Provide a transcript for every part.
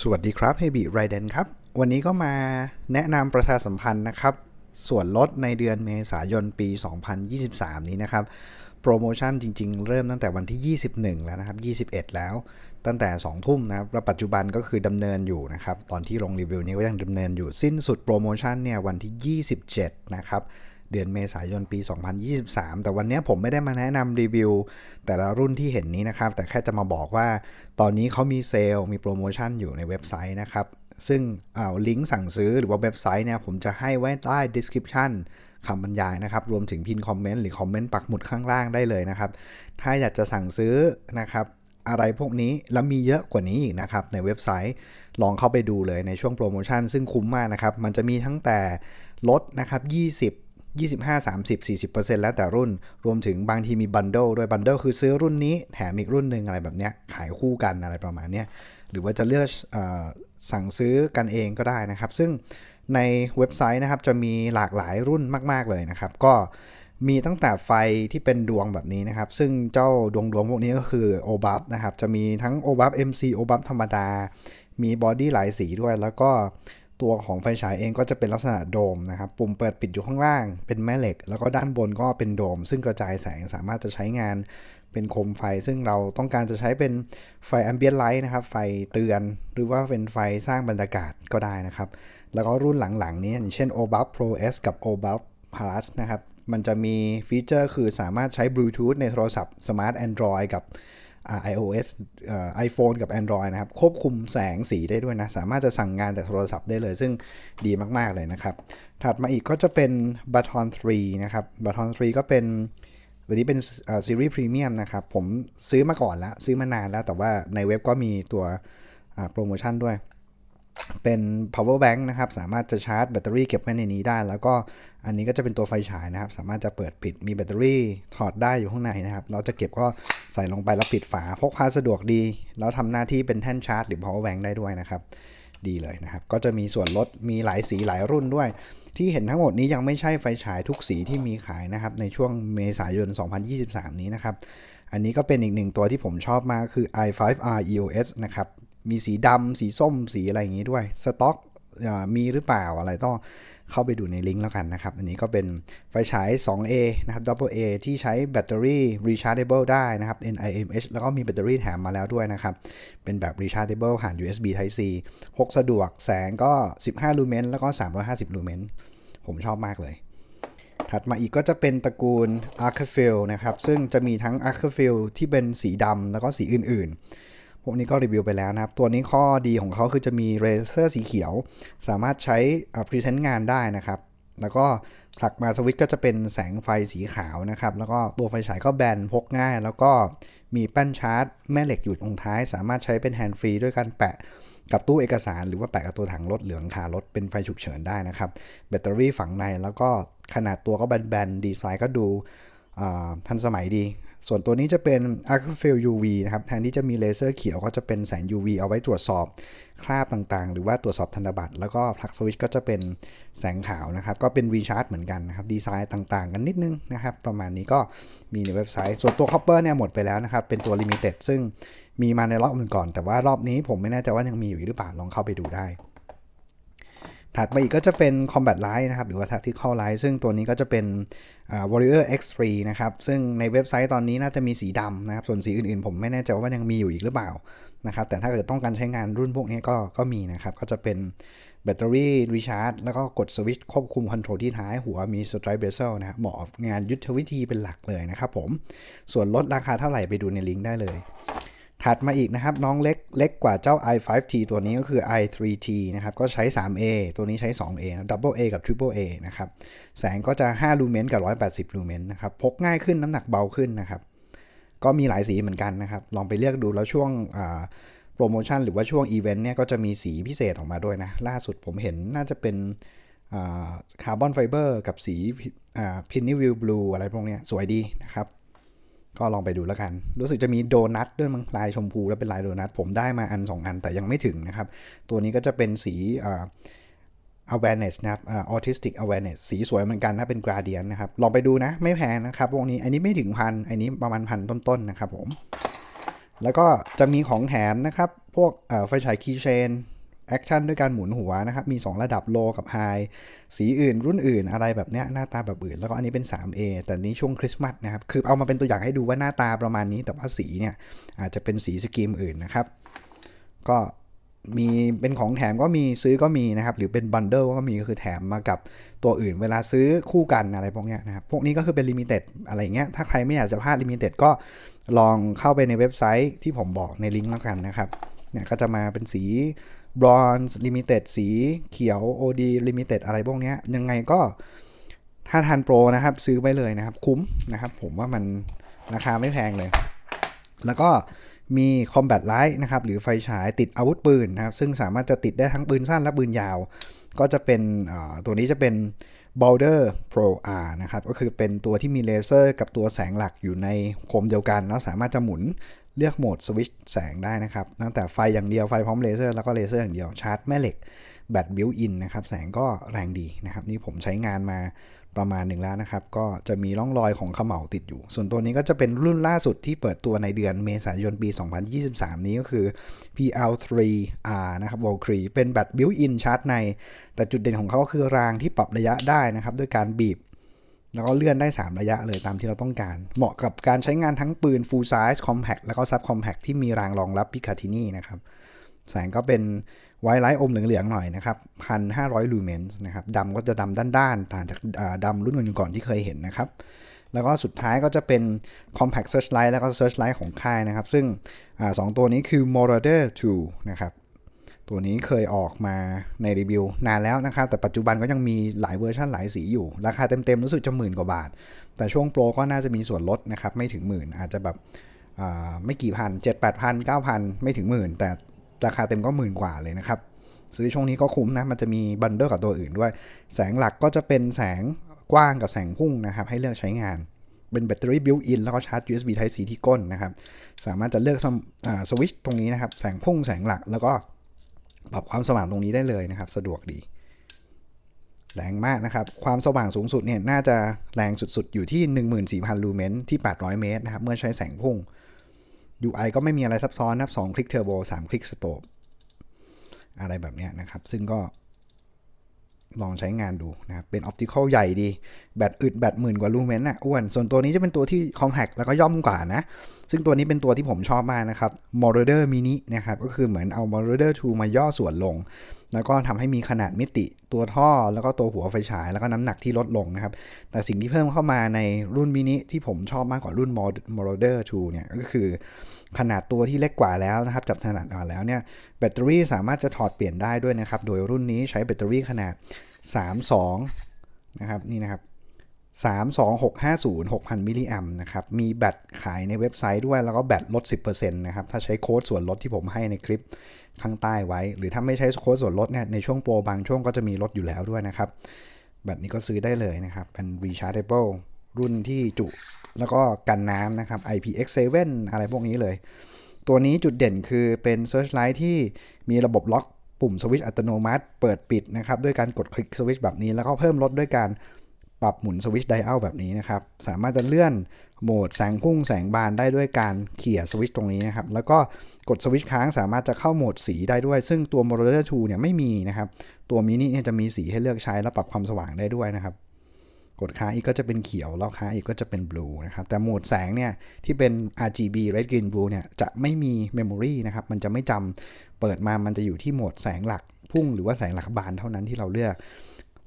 สวัสดีครับเฮบิไรเดนครับ วันนี้ก็มาแนะนำประชาสัมพันธ์นะครับ ส่วนลดในเดือนเมษายนปี 2023 นี้นะครับ โปรโมชั่นจริง ๆ เริ่มตั้งแต่วันที่ 21 แล้วนะครับ 21 แล้ว ตั้งแต่ 2 ทุ่มนะครับและปัจจุบันก็คือดำเนินอยู่นะครับ ตอนที่ลงรีวิวนี้ก็ยังดำเนินอยู่สิ้นสุดโปรโมชั่นเนี่ยวันที่ 27 นะครับ เดือนเมษายนปี 2023 แต่วันนี้ผมไม่ได้มาแนะนำรีวิว แต่ละรุ่นที่เห็นนี้นะครับ แต่แค่จะมาบอกว่าตอนนี้เขามีเซลล์มีโปรโมชั่นอยู่ในเว็บไซต์นะครับ ซึ่งเอาลิงก์สั่งซื้อหรือว่าเว็บไซต์เนี่ยผมจะให้ไว้ใต้ description คำบรรยายนะครับ รวมถึงพินคอมเมนต์หรือคอมเมนต์ปักหมุดข้างล่างได้เลยนะครับ ถ้าอยากจะสั่งซื้อนะครับอะไรพวกนี้แล้วมีเยอะกว่านี้อีกนะครับ ในเว็บไซต์ลองเข้าไปดูเลยในช่วงโปรโมชั่น ซึ่งคุ้มมากนะครับ มันจะมีทั้งแต่ลดนะครับ20 25 30 40%แล้วแต่รุ่น รวมถึงบางทีมีบันเดิลด้วยบันเดิลคือซื้อรุ่นนี้แถมอีกรุ่นหนึ่งอะไรแบบเนี้ยขายคู่กันอะไรประมาณเนี้ยหรือว่าจะเลือกออสั่งซื้อกันเองก็ได้นะครับ ซึ่งในเว็บไซต์นะครับจะมีหลากหลายรุ่นมาก ๆ เลยนะครับ ก็มีตั้งแต่ไฟที่เป็นดวงแบบนี้นะครับ ซึ่งเจ้าดวงดวงพวกนี้ก็คือ o b u f นะครับ จะมีทั้ง o b u f MC o b u f ธรรมดา มีบอดี้หลายสีด้วย แล้วก็ ตัวของไฟฉายเองก็จะเป็นลักษณะโดมนะครับ ปุ่มเปิดปิดอยู่ข้างล่าง เป็นแม่เหล็ก แล้วก็ด้านบนก็เป็นโดม ซึ่งกระจายแสงสามารถจะใช้งานเป็นโคมไฟ ซึ่งเราต้องการจะใช้เป็นไฟแอมเบียนไลท์นะครับ ไฟเตือน หรือว่าเป็นไฟสร้างบรรยากาศก็ได้นะครับ แล้วก็รุ่นหลังๆ นี้อย่างเช่น o b u f Pro S กับ o b u f Plus นะครับ มันจะมีฟีเจอร์คือสามารถใช้บลูทูธในโทรศัพท์ Smart Android กับ iOS ไอโฟนกับ Android นะครับ ควบคุมแสงสีได้ด้วยนะ สามารถจะสั่งงานจากโทรศัพท์ได้เลย ซึ่งดีมาก ๆ เลยนะครับ ถัดมาอีกก็จะเป็น Baton 3 นะครับ Baton 3 ก็เป็นตัวนี้เป็นซีรีส์พรีเมียมนะครับ ผมซื้อมาก่อนแล้ว ซื้อมานานแล้ว แต่ว่าในเว็บก็มีตัวโปรโมชั่นด้วย เป็น power bank นะครับ สามารถจะชาร์จแบตเตอรี่เก็บไว้ในนี้ได้ แล้วก็อันนี้ก็จะเป็นตัวไฟฉายนะครับ สามารถจะเปิดปิด มีแบตเตอรี่ถอดได้อยู่ข้างในนะครับ เราจะเก็บก็ใส่ลงไปแล้วปิดฝา พกพาสะดวกดี แล้วทำหน้าที่เป็นแท่นชาร์จหรือ power bank ได้ด้วยนะครับ ดีเลยนะครับ ก็จะมีส่วนลด มีหลายสีหลายรุ่นด้วย ที่เห็นทั้งหมดนี้ยังไม่ใช่ไฟฉายทุกสีที่มีขายนะครับ ในช่วงเมษายน 2023 นี้นะครับ อันนี้ก็เป็นอีกหนึ่งตัวที่ผมชอบมากคือ i5R EOS นะครับ มีสีดำสีส้มสีอะไรอย่างนี้ด้วยสต็อกมีหรือเปล่าอะไรต้องเข้าไปดูในลิงก์แล้วกันนะครับ อันนี้ก็เป็นไฟฉาย 2A นะครับ Double A ที่ใช้แบตเตอรี่ rechargeable ได้นะครับ NIMH แล้วก็มีแบตเตอรี่แถมมาแล้วด้วยนะครับ เป็นแบบ rechargeable ผ่าน USB Type C พกสะดวกแสงก็ 15 ลูเมนแล้วก็ 350 ลูเมนผมชอบมากเลย ถัดมาอีกก็จะเป็นตระกูล a r c f i l นะครับ ซึ่งจะมีทั้ง a r c f i l ที่เป็นสีดำแล้วก็สีอื่นๆ พวกนี้ก็รีวิวไปแล้วนะครับ ตัวนี้ข้อดีของเขาคือจะมีเรเซอร์สีเขียว สามารถใช้พรีเซนต์งานได้นะครับ แล้วก็ผลักมาสวิตช์ก็จะเป็นแสงไฟสีขาวนะครับ แล้วก็ตัวไฟฉายก็แบนพกง่าย แล้วก็มีแป้นชาร์จ แม่เหล็กอยู่ตรงท้าย สามารถใช้เป็นแฮนด์ฟรีด้วยการแปะกับตู้เอกสารหรือว่าแปะกับตัวถังรถเหลืองคารถเป็นไฟฉุกเฉินได้นะครับ แบตเตอรี่ฝังในแล้วก็ขนาดตัวก็แบนๆดีไซน์ก็ดูทันสมัยดี ส่วนตัวนี้จะเป็น a r c f i l UV นะครับ แทนที่จะมีเลเซอร์เขียวก็จะเป็นแสง UV เอาไว้ตรวจสอบคราบต่างๆ หรือว่าตรวจสอบธนบัตร แล้วก็พลักสวิตช์ก็จะเป็นแสงขาวนะครับ ก็เป็นรีชาร์จเหมือนกันนะครับ ดีไซน์ต่างๆ กันนิดนึงนะครับ ประมาณนี้ก็มีในเว็บไซต์ ส่วนตัว Copper เนี่ยหมดไปแล้วนะครับ เป็นตัว Limited ซึ่งมีมาในรอบอื่นก่อน แต่ว่ารอบนี้ผมไม่แน่ใจว่ายังมีอยู่หรือเปล่า ลองเข้าไปดูได้ ถัดมาอีกก็จะเป็น Combat Light นะครับ หรือว่า Tactical Light ซึ่งตัวนี้ก็จะเป็น Warrior X3 นะครับ ซึ่งในเว็บไซต์ตอนนี้น่าจะมีสีดำนะครับ ส่วนสีอื่นๆ ผมไม่แน่ใจว่ายังมีอยู่อีกหรือเปล่านะครับ แต่ถ้าเกิดต้องการใช้งานรุ่นพวกนี้ก็ก็มีนะครับ ก็จะเป็นแบตเตอรี่รีชาร์จแล้วก็กดสวิตช์ควบคุมคอนโทรลที่ท้ายหัวมีสไตร์เบเซลนะครับเหมาะงานยุทธวิธีเป็นหลักเลยนะครับผม ส่วนลดราคาเท่าไหร่ไปดูในลิงก์ได้เลย ถัดมาอีกนะครับ น้องเล็กเล็กกว่าเจ้า i5T ตัวนี้ก็คือ i3T นะครับก็ใช้ 3A ตัวนี้ใช้ 2A นะ Double A กับ Triple A นะครับ แสงก็จะ 5 ลูเมนกับ 180 ลูเมนนะครับ พกง่ายขึ้นน้ำหนักเบาขึ้นนะครับ ก็มีหลายสีเหมือนกันนะครับ ลองไปเลือกดูแล้วช่วงโปรโมชั่นหรือว่าช่วงอีเวนต์เนี่ยก็จะมีสีพิเศษออกมาด้วยนะ ล่าสุดผมเห็นน่าจะเป็นคาร์บอนไฟเบอร์กับสีพินนี่วิวบลูอะไรพวกนี้สวยดีนะครับ ก็ลองไปดูแล้วกัน รู้สึกจะมีโดนัทด้วยมั้งลายชมพูแล้วเป็นลายโดนัทผมได้มาอัน 2 อันแต่ยังไม่ถึงนะครับ ตัวนี้ก็จะเป็นสี awareness นะครับ autistic awareness สีสวยเหมือนกันนะเป็น gradient นะครับ ลองไปดูนะ ไม่แพงนะครับพวกนี้อันนี้ไม่ถึงพันอันนี้ประมาณพันต้นๆนะครับผม แล้วก็จะมีของแถมนะครับ พวกไฟฉายคีย์เชน แอคชั่นด้วยการหมุนหัวนะครับ มี 2 ระดับโลกับไฮสีอื่น รุ่นอื่นอะไรแบบเนี้ยหน้าตาแบบอื่น แล้วก็อันนี้เป็น 3A แต่นี้ช่วงคริสต์มาสนะครับ คือเอามาเป็นตัวอย่างให้ดูว่าหน้าตาประมาณนี้ แต่ว่าสีเนี่ยอาจจะเป็นสีสกรีมอื่นนะครับ ก็มีเป็นของแถมก็มีซื้อก็มีนะครับ หรือเป็นบันเดิลก็มีก็คือแถมมากับตัวอื่น เวลาซื้อคู่กันอะไรพวกเนี้ยนะครับ พวกนี้ก็คือเป็นลิมิเต็ดอะไรเงี้ย ถ้าใครไม่อยากจะพลาดลิมิเต็ดก็ลองเข้าไปในเว็บไซต์ที่ผมบอกในลิงก์แล้วกันนะครับ เนี่ยก็จะมาเป็นสี บรอนซ์ลิมิเต็ดสีเขียว OD ลิมิเต็ดอะไรพวกนี้ยังไงก็ถ้าทันโปรนะครับ ซื้อไปเลยนะครับ คุ้มนะครับ ผมว่ามันราคาไม่แพงเลย แล้วก็มี Combat Light นะครับ หรือไฟฉายติดอาวุธปืนนะครับ ซึ่งสามารถจะติดได้ทั้งปืนสั้นและปืนยาว ก็จะเป็นตัวนี้จะเป็น Boulder Pro R นะครับ ก็คือเป็นตัวที่มีเลเซอร์กับตัวแสงหลักอยู่ในโคมเดียวกัน แล้วสามารถจะหมุน เลือกโหมดสวิตช์แสงได้นะครับตั้งแต่ไฟอย่างเดียวไฟพร้อมเลเซอร์แล้วก็เลเซอร์อย่างเดียวชาร์จแม่เหล็กแบตบิวอินนะครับแสงก็แรงดีนะครับนี่ผมใช้งานมาประมาณหนึ่งแล้วนะครับ ก็จะมีร่องรอยของเขม่าติดอยู่ ส่วนตัวนี้ก็จะเป็นรุ่นล่าสุดที่เปิดตัวในเดือนเมษายนปี 2023 นี้ก็คือ PL3R นะครับ v o l c r e เป็นแบตบิวอินชาร์จใน แต่จุดเด่นของเขาก็คือรางที่ปรับระยะได้นะครับ ด้วยการบีบ แล้วก็เลื่อนได้ 3 ระยะเลยตามที่เราต้องการ เหมาะกับการใช้งานทั้งปืน full size compact แล้วก็ sub compact ที่มีรางรองรับ Picatinny นะครับ แสงก็เป็นไวไลท์อมเหลืองๆหน่อยนะครับ 1,500 ลูเมนส์นะครับดำก็จะดำด้านๆ ต่างจากดำรุ่นก่อนๆที่เคยเห็นนะครับ แล้วก็สุดท้ายก็จะเป็น compact searchlight แล้วก็ searchlight ของค่ายนะครับ ซึ่งอสองตัวนี้คือ Marauder 2 นะครับ ตัวนี้เคยออกมาในรีวิวนานแล้วนะครับ แต่ปัจจุบันก็ยังมีหลายเวอร์ชันหลายสีอยู่ ราคาเต็มๆรู้สึกจะหมื่นกว่าบาท แต่ช่วงโปรก็น่าจะมีส่วนลดนะครับ ไม่ถึงหมื่นอาจจะแบบไม่กี่พันเจ็ดแปดพันเก้าพันไม่ถึงหมื่น แต่ราคาเต็มก็หมื่นกว่าเลยนะครับ ซื้อช่วงนี้ก็คุ้มนะ มันจะมีบันเดิลกับตัวอื่นด้วย แสงหลักก็จะเป็นแสงกว้างกับแสงพุ่งนะครับ ให้เลือกใช้งานเป็นแบตเตอรี่บิวอินแล้วก็ชาร์จ USB Type C ที่ก้นนะครับ สามารถจะเลือกสวิตช์ตรงนี้นะครับ แสงพุ่งแสงหลักแล้วก็ ปรับความสว่างตรงนี้ได้เลยนะครับ สะดวกดี แรงมากนะครับ ความสว่างสูงสุดเนี่ยน่าจะแรงสุดๆ อยู่ที่ 14,000 ลูเมนที่ 800 เมตรนะครับ เมื่อใช้แสงพุ่ง UI ก็ไม่มีอะไรซับซ้อนนะครับ2คลิกเทอร์โบ3คลิกสโตปอะไรแบบนี้นะครับ ซึ่งก็ ลองใช้งานดูนะครับเป็นออปติคอลใหญ่ดี แบตอึดแบตหมื่นกว่าลูเมนอะอ้วน ส่วนตัวนี้จะเป็นตัวที่คอมแพคแล้วก็ย่อมกว่านะ ซึ่งตัวนี้เป็นตัวที่ผมชอบมากนะครับ m o r a d e r Mini นะครับ ก็คือเหมือนเอา m o r a d e r 2มาย่อส่วนลง แล้วก็ทำให้มีขนาดมิติตัวท่อ แล้วก็ตัวหัวไฟฉาย แล้วก็น้ำหนักที่ลดลงนะครับ แต่สิ่งที่เพิ่มเข้ามาในรุ่นมินิที่ผมชอบมากกว่ารุ่น m o r a d e r 2เนี่ยก็คือ ขนาดตัวที่เล็กกว่าแล้วนะครับจับขนาดอ่อนแล้วเนี่ยแบตเตอรี่สามารถจะถอดเปลี่ยนได้ด้วยนะครับ โดยรุ่นนี้ใช้แบตเตอรี่ขนาด 32 นะครับนี่นะครับ 32650 6,000มิลลิแอมนะครับมีแบตขายในเว็บไซต์ด้วยแล้วก็แบตลด 10%นะครับถ้าใช้โค้ดส่วนลดที่ผมให้ในคลิปข้างใต้ไว้ หรือถ้าไม่ใช้โค้ดส่วนลดเนี่ยในช่วงโปรบางช่วงก็จะมีลดอยู่แล้วด้วยนะครับแบตนี้ก็ซื้อได้เลยนะครับเป็น rechargeable รุ่นที่จุแล้วก็กันน้ำนะครับ IPX7 อะไรพวกนี้เลย ตัวนี้จุดเด่นคือเป็น Searchlight ที่มีระบบล็อกปุ่มสวิตช์อัตโนมัติ เปิดปิดนะครับ ด้วยการกดคลิกสวิตช์แบบนี้ แล้วก็เพิ่มลดด้วยการปรับหมุนสวิตช์ไดอัลแบบนี้นะครับ สามารถจะเลื่อนโหมดแสงพุ่งแสงบานได้ด้วยการเขี่ยสวิตช์ตรงนี้นะครับ แล้วก็กดสวิตช์ค้างสามารถจะเข้าโหมดสีได้ด้วย ซึ่งตัว m o r a d e r 2เนี่ยไม่มีนะครับ ตัวมินิเนี่ยจะมีสีให้เลือกใช้และปรับความสว่างได้ด้วยนะครับ กดค้างอีกก็จะเป็นเขียวแล้วค้างอีกก็จะเป็นบลูนะครับแต่โหมดแสงเนี่ยที่เป็น RGB red green blue เนี่ยจะไม่มี memory นะครับมันจะไม่จำเปิดมามันจะอยู่ที่โหมดแสงหลักพุ่งหรือว่าแสงหลักบานเท่านั้นที่เราเลือก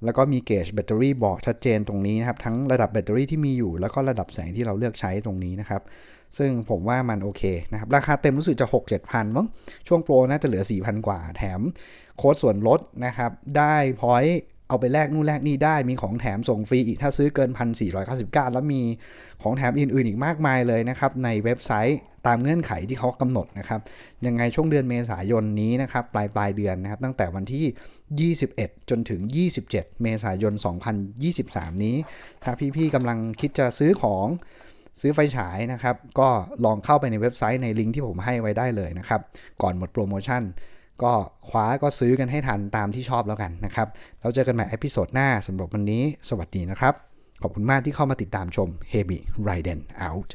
แล้วก็มีเกจแบตเตอรี่บอกชัดเจนตรงนี้นะครับ ทั้งระดับแบตเตอรี่ที่มีอยู่ แล้วก็ระดับแสงที่เราเลือกใช้ตรงนี้นะครับ ซึ่งผมว่ามันโอเคนะครับ ราคาเต็มรู้สึกจะ 6 7พันมั้งช่วงโปรน่าจะเหลือ 4,000 กว่า แถมโค้ดส่วนลดนะครับ ได้พอยต์ เอาไปแลกนู่นแลกนี่ได้มีของแถมส่งฟรีอีกถ้าซื้อเกิน 1,499 แล้วมีของแถมอื่นๆอีกมากมายเลยนะครับ ในเว็บไซต์ตามเงื่อนไขที่เขากำหนดนะครับ ยังไงช่วงเดือนเมษายนนี้นะครับ ปลายปลายเดือนนะครับ ตั้งแต่วันที่ 21 จนถึง 27 เมษายน 2023 นี้ ถ้าพี่ๆกำลังคิดจะซื้อของซื้อไฟฉายนะครับ ก็ลองเข้าไปในเว็บไซต์ในลิงก์ที่ผมให้ไว้ได้เลยนะครับ ก่อนหมดโปรโมชั่น ก็คว้าก็ซื้อกันให้ทันตามที่ชอบแล้วกันนะครับแล้วเจอกันใหม่เอพิโซดหน้าสำหรับวันนี้ สวัสดีนะครับ ขอบคุณมากที่เข้ามาติดตามชม h e b y r i d e n Out